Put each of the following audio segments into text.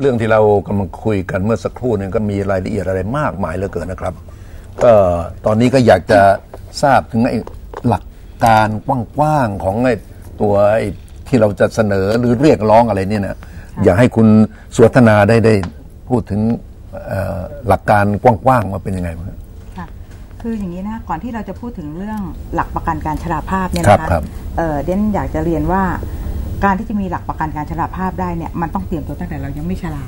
เรื่องที่เรากำลังคุยกันเมื่อสักครู่นึงก็มีรายละเอียดอะไรมากมายเหลือเกินนะครับ ก็ตอนนี้ก็อยากจะทราบถึงไอ้หลักการกว้างๆของไอ้ตัวไอ้ที่เราจะเสนอหรือเรียกร้องอะไรเนี่ยนะอยากให้คุณสวัฒนาได้ได้พูดถึงเอ่อหลักการกว้างๆว่าเป็นยังไงบ้างค่ะคืออย่างนี้นะคะก่อนที่เราจะพูดถึงเรื่องหลักประกันการชราภาพเนี่ยครับนะคะครับเอ่อเดนอยากจะเรียนว่า การที่จะมีหลักประกันการชราภาพได้เนี่ยมันต้องเตรียมตัวตั้งแต่เรายังไม่ชรา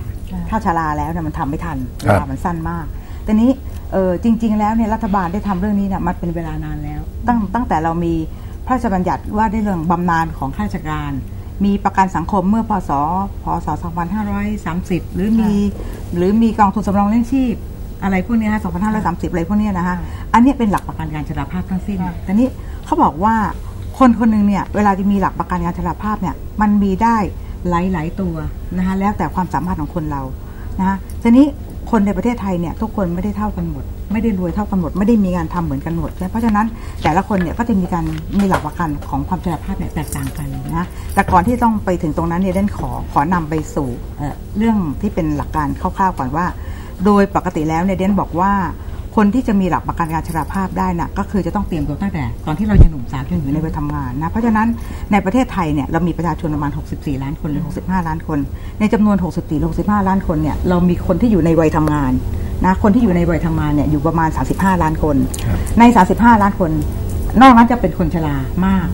ถ้าชราแล้วเนี่ยมันทำไม่ทันเวลามันสั้นมาก แต่นี้เออจริง ๆ แล้วเนี่ยรัฐบาลได้ทำเรื่องนี้เนี่ยมันเป็นเวลานานแล้ว ตั้งตั้งแต่เรามีพระราชบัญญัติว่าด้วยเรื่องบำนาญของข้าราชการ มีประกันสังคมเมื่อพศพศ 2530 หรือมีหรือมีกองทุนสำรองเลี้ยงชีพอะไรพวกเนี้ยฮะ2530 อะไรพวกเนี้ยนะฮะอันเนี้ยเป็นหลักประกันการชราภาพทั้งสิ้นแต่นี้เขาบอกว่า คนคนหนึ่งเนี่ยเวลาจะมีหลักประกันการชราภาพเนี่ยมันมีได้หลาย ๆ ตัวนะคะแล้วแต่ความสามารถของคนเรานะคะทีนี้คนในประเทศไทยเนี่ยทุกคนไม่ได้เท่ากันหมด ไม่ได้รวยเท่ากันหมด ไม่ได้มีงานทำเหมือนกันหมดเพราะฉะนั้นแต่ละคนเนี่ยก็จะมีการมีหลักประกันของความชราภาพเนี่ยแตกต่างกันนะแต่ก่อนที่ต้องไปถึงตรงนั้นเนี่ยเดนขอขอนำไปสู่เอ่อเรื่องที่เป็นหลักการคร่าวๆก่อนว่า โดยปกติแล้วเนี่ยเดนบอกว่า คนที่จะมีหลักประกันการชราภาพได้นะก็คือจะต้องเตรียมตัวตั้งแต่ ตอนที่เรายังหนุ่มสาวยังอยู่ในวัยทำงานนะเพราะฉะนั้นในประเทศไทยเนี่ยเรามีประชาชนประมาณ 64 ล้านคนหรือ 65 ล้านคน ในจำนวน 64หรือ65 ล้านคนเนี่ยเรามีคนที่อยู่ในวัยทำงานนะคนที่อยู่ในวัยทำงานเนี่ยอยู่ประมาณ 35 ล้านคน ใน 35 ล้านคน นอกนั้นจะเป็นคนชรามาก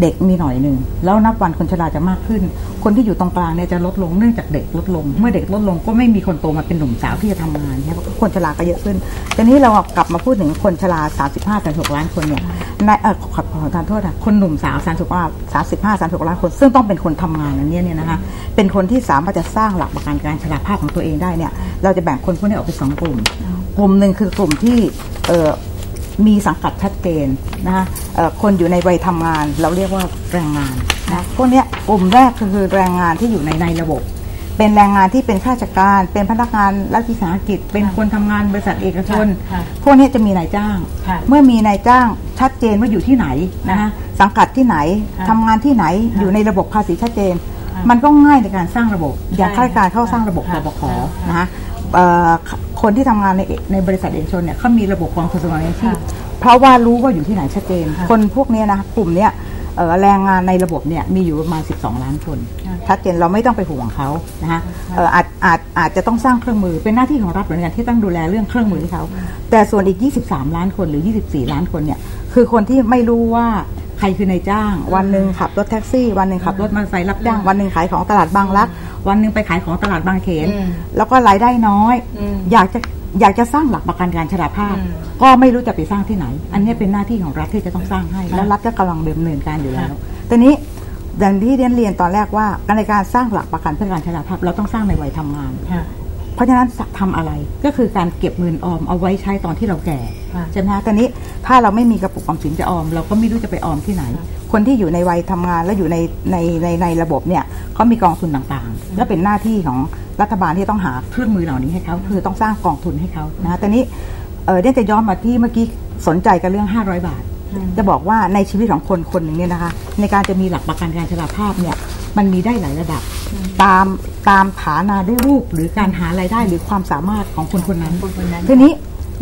เด็กมีหน่อยหนึ่งแล้วนับวันคนชราจะมากขึ้น คนที่อยู่ตรงกลางเนี่ยจะลดลงเนื่องจากเด็กลดลง เมื่อเด็กลดลงก็ไม่มีคนโตมาเป็นหนุ่มสาวที่จะทำงานเนี่ยคนชราก็เยอะขึ้นทีนี้เรากลับมาพูดถึงคนชรา 35 36ล้านคนเนี่ยในเออขอขอทานโทษค่ะคนหนุ่มสาว35 35 36ล้านคน ซึ่งต้องเป็นคนทำงานอันเนี้ยเนี่ยนะคะเป็นคนที่สามารถจะสร้างหลักประกันการชราภาพของตัวเองได้เนี่ยเราจะแบ่งคนพวกนี้ออกเป็นสองกลุ่ม กลุ่มหนึ่งคือกลุ่มที่เออ มีสังกัดชัดเจนนะคะเอ่อคนอยู่ในวัยทำงาน เราเรียกว่าแรงงานนะพวกเนี้ยกลุ่มแรกก็คือแรงงานที่อยู่ในในระบบ เป็นแรงงานที่เป็นข้าราชการ เป็นพนักงานรัฐวิสาหกิจ เป็นคนทำงานบริษัทเอกชนค่ะพวกเนี้ยจะมีนายจ้างค่ะเมื่อมีนายจ้างชัดเจนว่าอยู่ที่ไหนนะคะสังกัดที่ไหนค่ะทำงานที่ไหนอยู่ในระบบภาษีชัดเจนค่ะมันก็ง่ายในการสร้างระบบ อย่างใช่ข้าราชการเข้าสร้างระบบค่ะปปขค่ะนะคะเอ่อ คนที่ทำงานในในบริษัทเอกชนเนี่ยเขามีระบบกองทุนสำรองเลี้ยงชีพค่ะเพราะว่ารู้ว่าอยู่ที่ไหนชัดเจนค่ะคนพวกเนี้ยนะกลุ่มเนี้ยเอ่อแรงงานในระบบเนี่ยมีอยู่ประมาณ 12 ล้านคนค่ะชัดเจนเราไม่ต้องไปห่วงเขานะฮะเอ่ออาจอาจอาจจะต้องสร้างเครื่องมือเป็นหน้าที่ของรัฐเหมือนกันที่ต้องดูแลเรื่องเครื่องมือให้เขาแต่ส่วนอีก 23 ล้านคนหรือ 24 ล้านคนเนี่ยคือคนที่ไม่รู้ว่า ใครคือนายจ้าง วันหนึ่งขับรถแท็กซี่ วันหนึ่งขับรถมอเตอร์ไซค์รับจ้าง วันหนึ่งขายของตลาดบางรัก วันหนึ่งไปขายของตลาดบางเขนอืมแล้วก็รายได้น้อยอืมอยากจะอยากจะสร้างหลักประกันการชราภาพอืมก็ไม่รู้จะไปสร้างที่ไหน อันนี้เป็นหน้าที่ของรัฐที่จะต้องสร้างให้ค่ะแล้วรัฐก็กำลังดำเนินการอยู่แล้วค่ะตอนนี้อย่างที่เรียนเรียนตอนแรกว่าในการสร้างหลักประกันเพื่อการชราภาพ เราต้องสร้างในวัยทำงานค่ะ เพราะฉะนั้นทำอะไรก็คือการเก็บเงินออมเอาไว้ใช้ตอนที่เราแก่ค่ะใช่ไหมคะตอนนี้ถ้าเราไม่มีกระปุกออมสินจะออม เราก็ไม่รู้จะไปออมที่ไหน คนที่อยู่ในวัยทำงานและอยู่ในในในในระบบเนี่ยเขามีกองทุนต่างๆ และเป็นหน้าที่ของรัฐบาลที่ต้องหาเครื่องมือเหล่านี้ให้เขาคือต้องสร้างกองทุนให้เขานะคะตอนนี้เออเดี๋ยวจะย้อนมาที่เมื่อกี้สนใจกันเรื่อง 500 บาทอืมจะบอกว่าในชีวิตของคนคนหนึ่งเนี่ยนะคะ ในการจะมีหลักประกันการชราภาพเนี่ยมันมีได้หลายระดับ ตามตามฐานานุรูปหรือการหารายได้หรือความสามารถของคนคนนั้นคนคนนั้น ทีนี้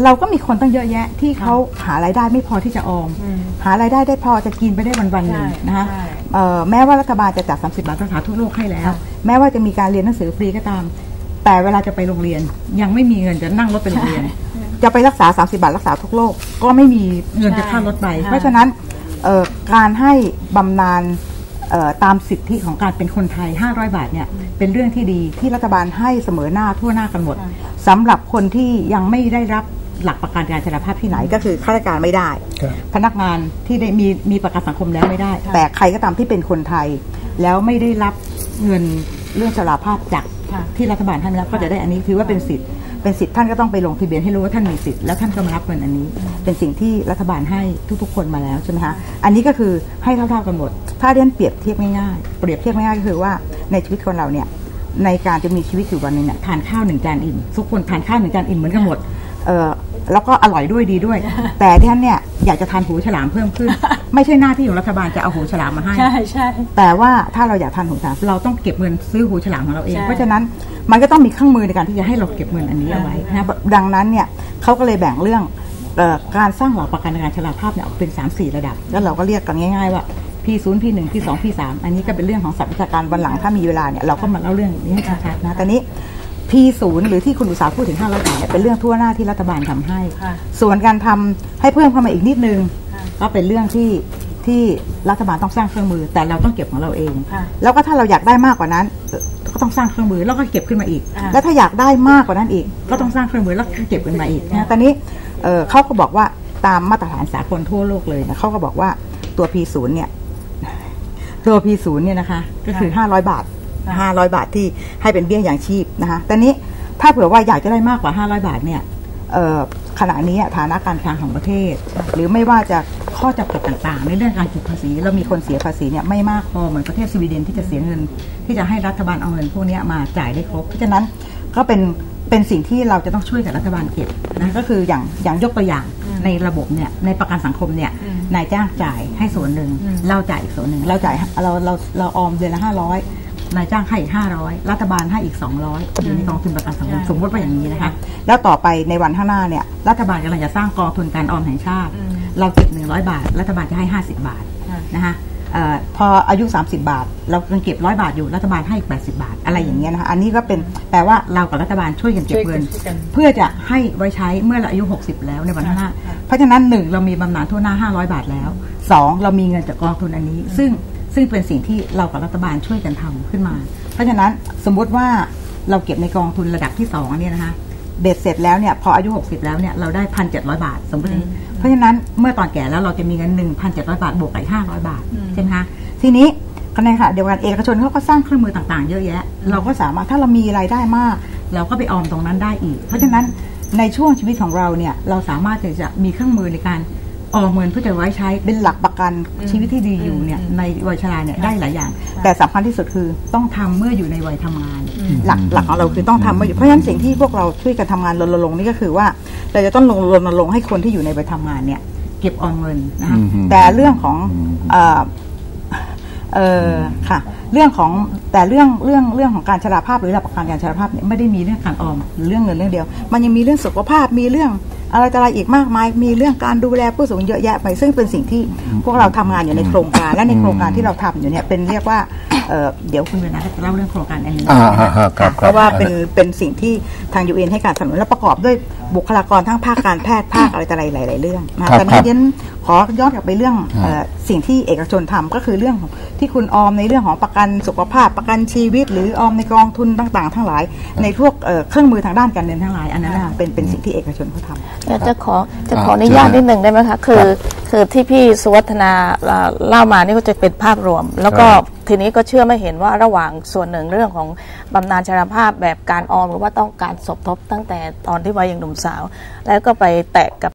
เราก็มีคนตั้งเยอะแยะที่เขาหารายได้ไม่พอที่จะออมอืมหารายได้ได้พอจะกินไปได้วันวันๆหนึ่งใช่นะคะใช่เอ่อแม้ว่ารัฐบาลจะจัด 30 บาทรักษาทั่วโลกให้แล้วค่ะแม้ว่าจะมีการเรียนหนังสือฟรีก็ตาม แต่เวลาจะไปโรงเรียน ยังไม่มีเงินจะนั่งรถไปโรงเรียน จะไปรักษา 30 บาทรักษาทุกโรคก็ไม่มีเงินจะค่ารถไปใช่เพราะฉะนั้นเอ่อการให้บำนาญเอ่อ ตามสิทธิของการเป็นคนไทย 500 บาทเนี่ยเป็นเรื่องที่ดีที่รัฐบาลให้เสมอหน้าทั่วหน้ากันหมดสำหรับคนที่ยังไม่ได้รับหลักประกันการชราภาพที่ไหนก็คือข้าราชการไม่ได้ครับพนักงานที่ได้มีมีประกันสังคมแล้วไม่ได้ แต่ใครก็ตามที่เป็นคนไทย แล้วไม่ได้รับเงินเรื่องชราภาพจากค่ะที่รัฐบาลให้มาแล้วก็จะได้อันนี้ถือว่าเป็นสิทธิ์ เป็นสิทธิ์ท่านก็ต้องไปลงทะเบียนให้รู้ว่าท่านมีสิทธิ์แล้วท่านก็มารับเงินอันนี้ เป็นสิ่งที่รัฐบาลให้ทุกๆ คนมาแล้วใช่ไหมคะอันนี้ก็คือให้เท่าๆกันหมด ถ้าเรียนเปรียบเทียบง่ายๆเปรียบเทียบง่ายๆก็คือว่าในชีวิตคนเราเนี่ยในการจะมีชีวิตอยู่วันหนึงเนี่ยทานข้าวหนึ่งจานอิ่มทุกคนทานข้าวหนึ่งจานอิ่มเหมือนกันหมด เอ่อแล้วก็อร่อยด้วยดีด้วย แต่ที่ท่านเนี่ยอยากจะทานหูฉลามเพิ่มขึ้น ไม่ใช่หน้าที่ของรัฐบาลจะเอาหูฉลามมาให้ใช่ใช่แต่ว่าถ้าเราอยากทานหูฉลามเราต้องเก็บเงินซื้อหูฉลามของเราเองใช่เพราะฉะนั้นมันก็ต้องมีเครื่องมือในการที่จะให้เราเก็บเงินอันนี้เอาไว้นะดังนั้นเนี่ยเขาก็เลยแบ่งเรื่องเอ่อการสร้างหลักประกันการชราภาพเนี่ยออกเป็น 3 4 ระดับ แล้วเราก็เรียกกันง่าย ๆ ว่า P0 P1 P2 P3 อันนี้ก็เป็นเรื่องของศัพท์วิชาการวันหลังถ้ามีเวลาเนี่ยเราก็มาเล่าเรื่องนี้ให้ชัดๆนะแต่นี้ P0 หรือที่คุณอุตสาหพูดถึง 500บาทเนี่ยเป็นเรื่องทั่วหน้าที่รัฐบาลทำให้ค่ะส่วนการทำให้เพิ่มเข้ามาอีกนิดนึง ก็เป็นเรื่องที่ที่รัฐบาลต้องสร้างเครื่องมือ แต่เราต้องเก็บของเราเองค่ะแล้วก็ถ้าเราอยากได้มากกว่านั้นเอ่อก็ต้องสร้างเครื่องมือแล้วก็เก็บขึ้นมาอีกอ่าแล้วถ้าอยากได้มากกว่านั้นอีก ก็ต้องสร้างเครื่องมือแล้วก็เก็บขึ้นมาอีกนะตอนนี้เอ่อเขาก็บอกว่าตามมาตรฐานสากลทั่วโลกเลยนะเขาก็บอกว่าตัว P0 เนี่ยตัว P0 เนี่ยนะคะ ก็คือ 500 บาท ค่ะ500บาทที่ให้เป็นเบี้ยอย่างชีพนะคะแต่นี้ถ้าเผื่อว่าอยากจะได้มากกว่า500บาทเนี่ยเอ่อขณะนี้ฐานะการคลังของประเทศ หรือไม่ว่าจะข้อจำกัดต่างๆ ในเรื่องการเก็บภาษีเรามีคนเสียภาษีเนี่ยไม่มากพอเหมือนประเทศสวีเดนที่จะเสียเงิน ที่จะให้รัฐบาลเอาเงินพวกเนี้ยมาจ่ายได้ครบเพราะฉะนั้นก็เป็นเป็นสิ่งที่เราจะต้องช่วยกับรัฐบาลเก็บนะก็คืออย่างอย่างยกตัวอย่างในระบบเนี่ยในประกันสังคมเนี่ยนายจ้างจ่ายให้ส่วนหนึ่งเราจ่ายอีกส่วนหนึ่งเราจ่ายเราเราเราออมเดือนละห้าร้อย นายจ้างให้อีกห้าร้อยรัฐบาลให้อีกสองร้อยอยู่ในกองทุนประกันสังคมสมมติว่าอย่างนี้นะคะ แล้วต่อไปในวันข้างหน้าเนี่ยรัฐบาลกำลังจะสร้างกองทุนการออมแห่งชาติ เราเก็บหนึ่งร้อยบาท รัฐบาลจะให้ห้าสิบบาทค่ะนะคะเอ่อพออายุ 30 บาท เรายังเก็บร้อยบาทอยู่รัฐบาลให้อีก80 บาท อะไรอย่างเงี้ยนะคะอันนี้ก็เป็นแปลว่าเรากับรัฐบาลช่วยกันเก็บเงินช่วยกันเพื่อจะให้ไว้ใช้เมื่อเราอายุ 60 แล้วในวันข้างหน้าค่ะเพราะฉะนั้นหนึ่งเรามีบำนาญทั่วหน้า 500 บาทแล้วสองเรามีเงินจากกองทุนอันนี้ ซึ่ง ซึ่งเป็นสิ่งที่เรากับรัฐบาลช่วยกันทำขึ้นมา เพราะฉะนั้นสมมุติว่าเราเก็บในกองทุนระดับที่สองเนี่ยนะคะเบ็ดเสร็จแล้วเนี่ยพออายุ 60 แล้วเนี่ยเราได้ 1,700 บาท สมมติอย่างนี้เพราะฉะนั้นเมื่อตอนแก่แล้วเราจะมีเงิน 1,700 บาทบวกกับอีก500 บาทใช่ไหมคะทีนี้ก็ในขณะเดียวกันเอกชนเขาก็สร้างเครื่องมือต่างๆ เยอะแยะ เราก็สามารถถ้าเรามีรายได้มาก เราก็ไปออมตรงนั้นได้อีก เพราะฉะนั้นในช่วงชีวิตของเราเนี่ยเราสามารถที่จะมีเครื่องมือในการ ออมเงินเพื่อจะไว้ใช้เป็นหลักประกันชีวิตที่ดีอยู่เนี่ยในวัยชราเนี่ยได้หลายอย่าง แต่สำคัญที่สุดคือต้องทำเมื่ออยู่ในวัยทำงาน หลักหลักของเราคือต้องทำเมื่ออยู่เพราะฉะนั้นสิ่งที่พวกเราช่วยกันทำงานรณรงค์นี่ก็คือว่าเราจะต้องรณรงค์ให้คนที่อยู่ในวัยทำงานเนี่ยเก็บออมเงินนะคะอืมฮึแต่เรื่องของเอ่อเออค่ะ เรื่องของแต่เรื่องเรื่องเรื่องของการชราภาพหรือหลักประกันการชราภาพเนี่ยไม่ได้มีเรื่องการออมหรือเรื่องเงินเรื่องเดียว มันยังมีเรื่องสุขภาพมีเรื่อง อะไรต่ออะไรอีกมากมาย มีเรื่องการดูแลผู้สูงอายุเยอะแยะไป ซึ่งเป็นสิ่งที่พวกเราทำงานอยู่ในโครงการ และในโครงการที่เราทำอยู่เนี่ยเป็นเรียกว่าเอ่อเดี๋ยวคุณเวนะจะเล่าเรื่องโครงการอันนี้อ่าฮะฮะครับเพราะว่าเป็นเป็นสิ่งที่ทางยูเอ็นให้การสนับสนุนและประกอบด้วยบุคลากรทั้งภาคการแพทย์ภาคอะไรต่ออะไรหลาย ๆ เรื่องนะครับแต่ครันี้บเดี๋ยว ขอย้อนกลับไปเรื่องครับเอ่อสิ่งที่เอกชนทำก็คือเรื่องของที่คุณออมในเรื่องของประกันสุขภาพประกันชีวิต หรือออมในกองทุนต่าง ๆ ทั้งหลาย ในพวกเอ่อเครื่องมือทางด้านการเงินทั้งหลายอันนั้นน่ะเป็นเป็นสิ่งที่เอกชนเขาทำเดี๋ยวจะขอจะอ่าขออนุญาตเชิญนะนิดหนึ่งได้ไหมคะคือคือที่พี่สุวัฒนาเอ่อเล่ามานี่ก็จะเป็นภาพรวม แล้วก็ครับทีนี้ก็เชื่อไม่เห็นว่าระหว่างส่วนหนึ่งเรื่องของบำนาญชราภาพแบบการออมหรือว่าต้องการสมทบตั้งแต่ตอนที่วัยยังหนุ่มสาว แล้วก็ไปแตะกับ